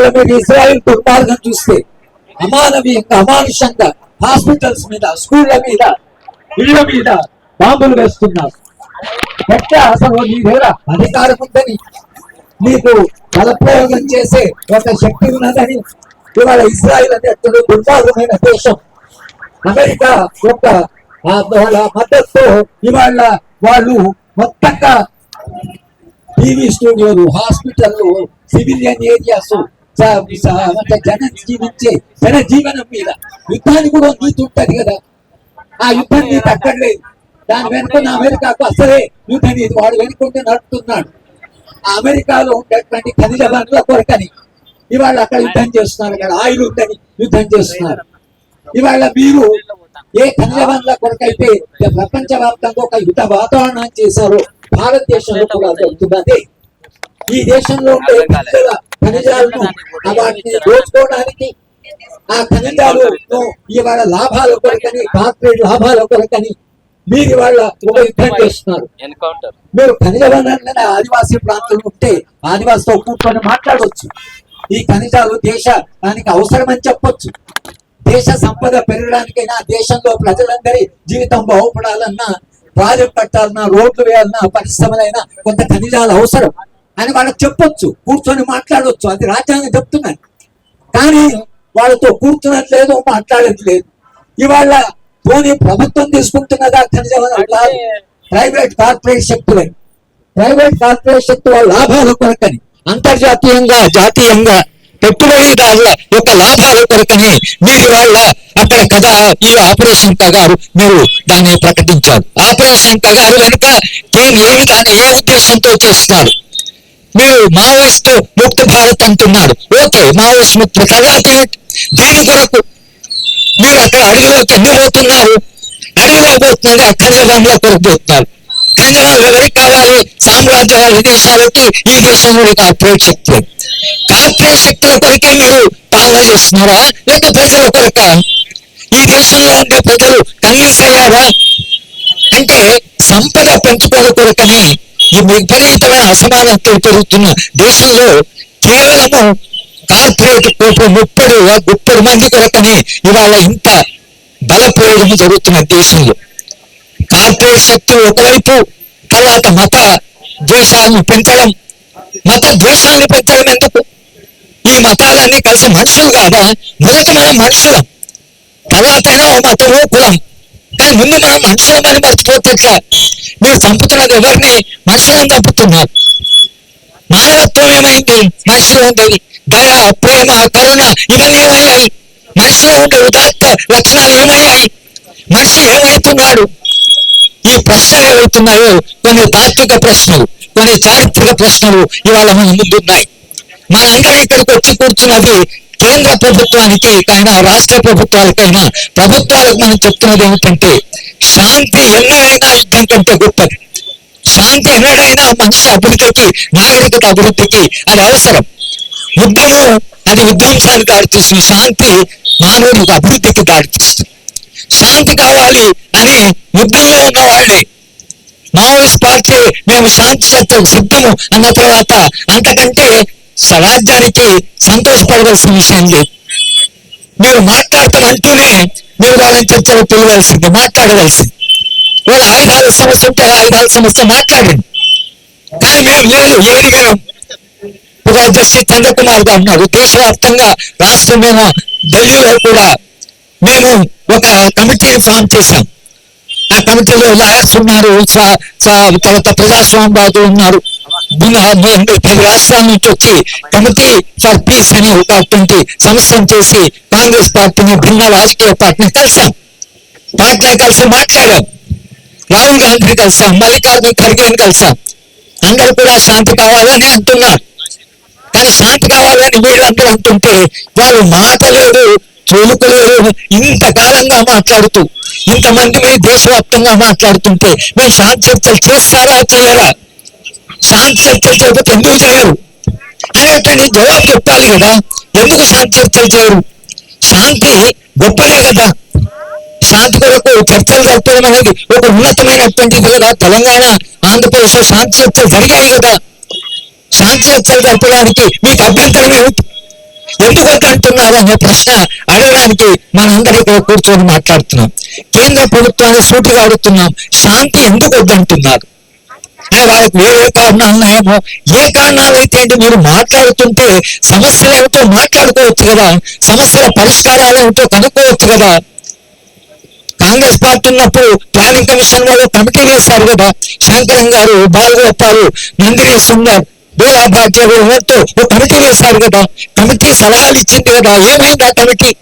ఇవాళ మీరు ఇజ్రాయెల్ దుర్మార్గం చూస్తే అమానవీయంగా అమానుషంగా హాస్పిటల్స్ మీద స్కూళ్ళ మీద ఇళ్ళ మీద బాంబులు వేస్తున్నారు. ఎట్లా అసలు మీ దగ్గర అధికారం ఉందని నీకు బలప్రయోగం చేసే ఒక శక్తి ఉన్నదని ఇవాళ ఇజ్రాయిల్ అనేటువంటి దుర్మార్గమైన దేశం. అమెరికా యొక్క ఆ వాళ్ళ మద్దతుతో ఇవాళ వాళ్ళు మొత్తంగా టీవీ స్టూడియోలు హాస్పిటల్లు సివిలియన్ ఏరియాస్ అంటే జన జీవించే జన జీవనం మీద యుద్ధానికి కూడా నీతి ఉంటది కదా. ఆ యుద్ధం నీతి అక్కడ లేదు దాని వెనుకున్న అమెరికాకు అసలే యుద్ధ నీతి. వాడు వెనుకుంటే నడుపుతున్నాడు. ఆ అమెరికాలో ఉండేటువంటి ఖనిజ వనరుల కొరకని. ఇవాళ అక్కడ యుద్ధం చేస్తున్నారు అక్కడ ఆయిల్ ఉందని యుద్ధం చేస్తున్నారు. ఇవాళ మీరు ఏ ఖనిజ వనరుల కొరకైతే ప్రపంచ వ్యాప్తంగా ఒక యుద్ధ వాతావరణం చేశారో భారతదేశంలో కూడా జరుగుతున్నది ఈ దేశంలో ఉండే ఖనిజాలను ఆ వాటిని దోచుకోవడానికి ఆ ఖనిజాలను ఇవాళ లాభాల కొరకని కార్పొరేట్ లాభాల కొరకని మీరు ఇవాళ ఒక యుద్ధం చేస్తున్నారు మీరు ఖనిజ వనరులని ఆదివాసీ ప్రాంతంలో ఉంటే ఆదివాసితో కూర్చొని మాట్లాడవచ్చు ఈ ఖనిజాలు దేశానికి అవసరమని చెప్పొచ్చు. దేశ సంపద పెరగడానికైనా దేశంలో ప్రజలందరి జీవితం బాగుపడాలన్నా ప్రాజెక్ట్ కట్టాలన్నా రోడ్లు వేయాలన్నా పరిశ్రమలైనా కొంత ఖనిజాలు అవసరం. అని వాళ్ళకి చెప్పొచ్చు కూర్చొని మాట్లాడవచ్చు అది రాజ్యాంగం చెప్తున్నాను కానీ వాళ్ళతో కూర్చున్నట్లేదు మాట్లాడట్లేదు. ఇవాళ పోనీ ప్రభుత్వం తీసుకుంటున్నదా ఖనిజ వనరులు. ప్రైవేట్ కార్పొరేట్ శక్తులని ప్రైవేట్ కార్పొరేట్ శక్తి వాళ్ళ లాభాల కొరకని అంతర్జాతీయంగా జాతీయంగా పెట్టుబడిదారుల యొక్క లాభాల కొరకని మీరు వాళ్ళ అక్కడ కదా ఈ ఆపరేషన్ కగారు మీరు దాన్ని ప్రకటించారు. ఆపరేషన్ కగారు వెనుక ఏం ఏమి దాన్ని ఏ ఉద్దేశంతో చేస్తున్నారు? మీరు మావోయిస్ట్ ముక్త భారత్ అంటున్నారు ఓకే మావోయిస్ట్ ముక్త తర్వాత ఏంటి? దేని కొరకు మీరు అక్కడ అడవిలోకి ఎన్ని పోతున్నారు అడవిలో పోతున్నారు ఆ ఖనిజ కొరకు పోతున్నారు ఎవరికి కావాలి? సామ్రాజ్యవాద దేశాలకి ఈ దేశం కూడా కార్పొరేట్ శక్తులు కార్పొరేట్ శక్తుల కొరకే మీరు పాలన చేస్తున్నారా లేక ప్రజల కొరక ఈ దేశంలో ఉండే ప్రజలు కన్విన్స్ అయ్యారా అంటే సంపద పెంచుకోవడం కొరకని ఈ విపరీతమైన అసమానతలు పెరుగుతున్న దేశంలో కేవలము కార్పొరేట్ కోట్లు ముప్పడు ముప్పడు మంది కొరకని ఇవాళ ఇంత బల జరుగుతున్న దేశంలో. కార్పొరేట్ శక్తి ఒకవైపు తర్వాత మత ద్వేషాలను పెంచడం మత ద్వేషాలను పెంచడం ఎందుకు ఈ మతాలన్నీ కలిసి మనుషులు కాదా? మొదట మనం మనుషులం. తర్వాత అయినా ఓ మతము కులం కానీ ముందు మనం మనుషులమని మర్చిపోతే ఎట్లా? మీరు చంపుతున్నది ఎవరిని మనుషులను తప్పుతున్నారు మానవత్వం ఏమైంది మనిషిలో ఉండేది దయ ప్రేమ కరుణ ఇవన్నీ ఏమయ్యాయి మనిషిలో ఉండే ఉదాత్త లక్షణాలు ఏమయ్యాయి? మనిషి ఏమవుతున్నాడు ఈ ప్రశ్నలు ఏమవుతున్నాయో కొన్ని తాత్విక ప్రశ్నలు కొన్ని చారిత్రక ప్రశ్నలు ఇవాళ మన ముందున్నాయి. మనందరం ఇక్కడికి వచ్చి కూర్చున్నది కేంద్ర ప్రభుత్వానికి కైనా రాష్ట్ర ప్రభుత్వాలకైనా ప్రభుత్వాలకు మనం చెప్తున్నది ఏమిటంటే శాంతి ఎన్నడైనా యుద్ధం కంటే గొప్పది. శాంతి ఎన్నడైనా మనిషి అభివృద్ధికి నాగరికత అభివృద్ధికి అది అవసరం. యుద్ధము అది విధ్వంసానికి దారితీస్తుంది శాంతి మానవునికి అభివృద్ధికి దారితీస్తుంది శాంతి కావాలి అని యుద్ధంలో ఉన్న వాళ్ళే. మావోయిస్ట్ పార్టీ మేము శాంతి చర్చకు సిద్ధము అన్న తర్వాత అంతకంటే స్వరాజ్యానికి సంతోషపడవలసిన విషయం లేదు. మీరు మాట్లాడతామంటూనే మీరు వాళ్ళని చర్చలు పిలవలసింది మాట్లాడవలసింది. వాళ్ళ ఆయుధాల సమస్య ఉంటే ఆయుధాల సమస్య మాట్లాడండి. కానీ మేము లేదు ఏది మేము ఒక జస్టిస్ చంద్రకుమార్ గారు ఉన్నారు దేశవ్యాప్తంగా రాష్ట్రం ఢిల్లీలో కూడా మేము ఒక కమిటీని ఫామ్ చేశాం. ఆ కమిటీలో లాయర్స్ ఉన్నారు స- స- తర్వాత ప్రజాస్వామ్యవాదులు ఉన్నారు. పది రాష్ట్రాల నుంచి వచ్చి కమిటీ ఫర్ పీస్ అని ఒక అటువంటి సంస్థను చేసి కాంగ్రెస్ పార్టీని భిన్న రాజకీయ పార్టీని కలిసాం పార్టీని కలిసి మాట్లాడాం. రాహుల్ గాంధీని కలిసాం మల్లికార్జున ఖర్గేని కలిసాం అందరూ కూడా శాంతి కావాలని అంటున్నారు కానీ శాంతి కావాలని వీళ్ళందరూ అంటుంటే వాళ్ళు మాట లేదు తోలుకు లేదు ఇంతకాలంగా మాట్లాడుతూ ఇంతమంది మీరు దేశవ్యాప్తంగా మాట్లాడుతుంటే మీరు శాంతి చర్చలు చేస్తారా చేయరా? శాంతి చర్చలు చేయకపోతే ఎందుకు చేయరు? అనేటువంటి జవాబు చెప్పాలి కదా. ఎందుకు శాంతి చర్చలు చేయరు? శాంతి గొప్పదే కదా. శాంతి కొరకు చర్చలు జరపడం అనేది ఒక ఉన్నతమైనటువంటి కదా తెలంగాణ ఆంధ్రప్రదేశ్లో శాంతి చర్చలు జరిగాయి కదా. శాంతి చర్చలు జరపడానికి మీకు అభ్యంతరం ఏమిటి అనే ప్రశ్న అడగడానికి మనందరూ ఇక్కడ కూర్చొని మాట్లాడుతున్నాం. కేంద్ర ప్రభుత్వాన్ని సూటిగా అడుగుతున్నాం. శాంతి ఎందుకు వద్దంటున్నారు? అని వాళ్ళకి వేరే కారణాలు ఉన్నాయేమో. ఏ కారణాలు అయితే మీరు మాట్లాడుతుంటే సమస్యలు ఏమిటో మాట్లాడుకోవచ్చు కదా. సమస్యల పరిష్కారాలు ఏమిటో కనుక్కోవచ్చు కదా. కాంగ్రెస్ పార్టీ ఉన్నప్పుడు ప్లానింగ్ కమిషన్ వాళ్ళు కమిటీ వేశారు కదా. శంకరం గారు బాలగోపాల్ నందిని సుందర్ బోలా భాగ్య వీళ్ళతో ఓ కమిటీ వేశారు కదా. కమిటీ సలహాలు ఇచ్చింది కదా. ఏమైంది ఆ కమిటీ?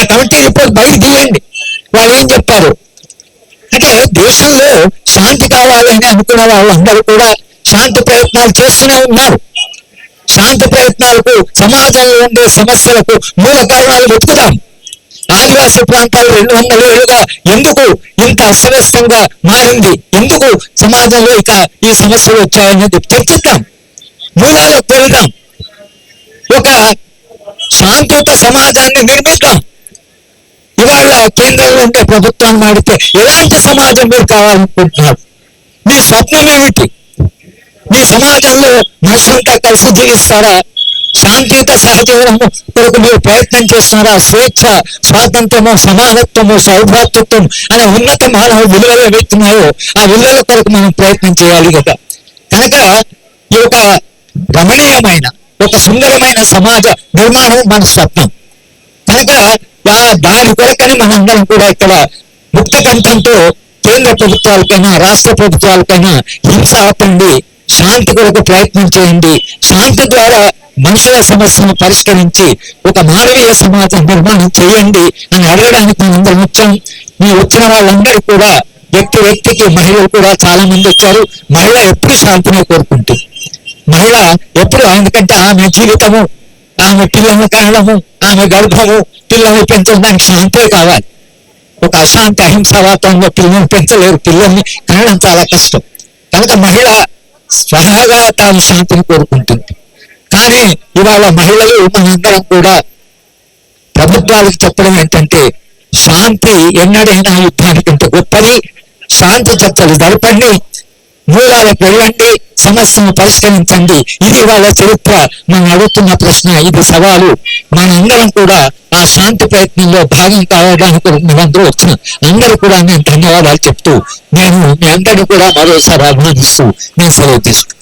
ఆ కమిటీ రిపోర్ట్ బయట తీయండి. వాళ్ళు ఏం చెప్పారు అంటే దేశంలో శాంతి కావాలని అనుకున్న వాళ్ళందరూ కూడా శాంతి ప్రయత్నాలు చేస్తూనే ఉన్నారు. శాంతి ప్రయత్నాలకు సమాజంలో ఉండే సమస్యలకు మూల కారణాలు వెతుకుదాం. ఆదివాసీ ప్రాంతాలు రెండు వందల ఏళ్ళుగా ఎందుకు ఇంత అస్తవ్యస్తంగా మారింది? ఎందుకు సమాజంలో ఇక ఈ సమస్యలు వచ్చాయనేది చర్చిద్దాం మూలాలకు వెళ్దాం ఒక శాంతియుత సమాజాన్ని నిర్మిద్దాం. ఇవాళ కేంద్రంలో ఉండే ప్రభుత్వాన్ని మాడితే ఎలాంటి సమాజం మీరు కావాలనుకుంటున్నారు? మీ స్వప్నం ఏమిటి మీ సమాజంలో మనుషులంతా కలిసి జీవిస్తారా? శాంతియుత సహజీవనము కొరకు మీరు ప్రయత్నం చేస్తున్నారా? స్వేచ్ఛ స్వాతంత్రము సమానత్వము సౌభ్రాతృత్వం అనే ఉన్నత మానవ విలువలు ఏవైతున్నాయో ఆ విలువల కొరకు మనం ప్రయత్నం చేయాలి కదా. కనుక ఈ ఒక రమణీయమైన ఒక సుందరమైన సమాజ నిర్మాణం మన స్వప్నం. కనుక ఆ దాని కొరకని మనందరం కూడా ఇక్కడ ముక్త కంఠంతో కేంద్ర ప్రభుత్వాలకైనా రాష్ట్ర ప్రభుత్వాలకైనా హింస ఆపండి శాంతి కొరకు ప్రయత్నం చేయండి. శాంతి ద్వారా మనుషుల సమస్యను పరిష్కరించి ఒక మానవీయ సమాజం నిర్మాణం చేయండి అని అడగడానికి మనందరం వచ్చాం. మీ వచ్చిన వాళ్ళందరూ కూడా వ్యక్తి వ్యక్తికి మహిళలు కూడా చాలా మంది వచ్చారు. మహిళ ఎప్పుడు శాంతిని కోరుకుంటుంది? మహిళ ఎప్పుడు ఎందుకంటే ఆమె జీవితము ఆమె పిల్లల్ని కనడము ఆమె గర్భము పిల్లల్ని పెంచడానికి శాంతే కావాలి. ఒక అశాంతి అహింస వాతావరణంలో పిల్లల్ని పెంచలేరు. పిల్లల్ని కనడం చాలా కష్టం. కనుక మహిళ స్వహాగా తాను శాంతిని కోరుకుంటుంది. అందుకనే ఇవాళ మహిళలు మనందరం కూడా ప్రభుత్వాలకు చెప్పడం ఏంటంటే శాంతి ఎన్నడైనా యుద్ధానికంటే గొప్పది? శాంతి చర్చలు జరపండి మూలాలకు వెళ్ళండి సమస్యను పరిష్కరించండి. ఇది వాళ్ళ చరిత్ర. మనం అడుగుతున్న ప్రశ్న ఇది సవాలు. మనందరం కూడా ఆ శాంతి ప్రయత్నంలో భాగం కావడానికి మేమందరూ వచ్చిన అందరూ కూడా నేను ధన్యవాదాలు చెప్తూ నేను మీ అందరినీ కూడా మరోసారి అభినందిస్తూ నేను సెలవు తీసుకుంటాను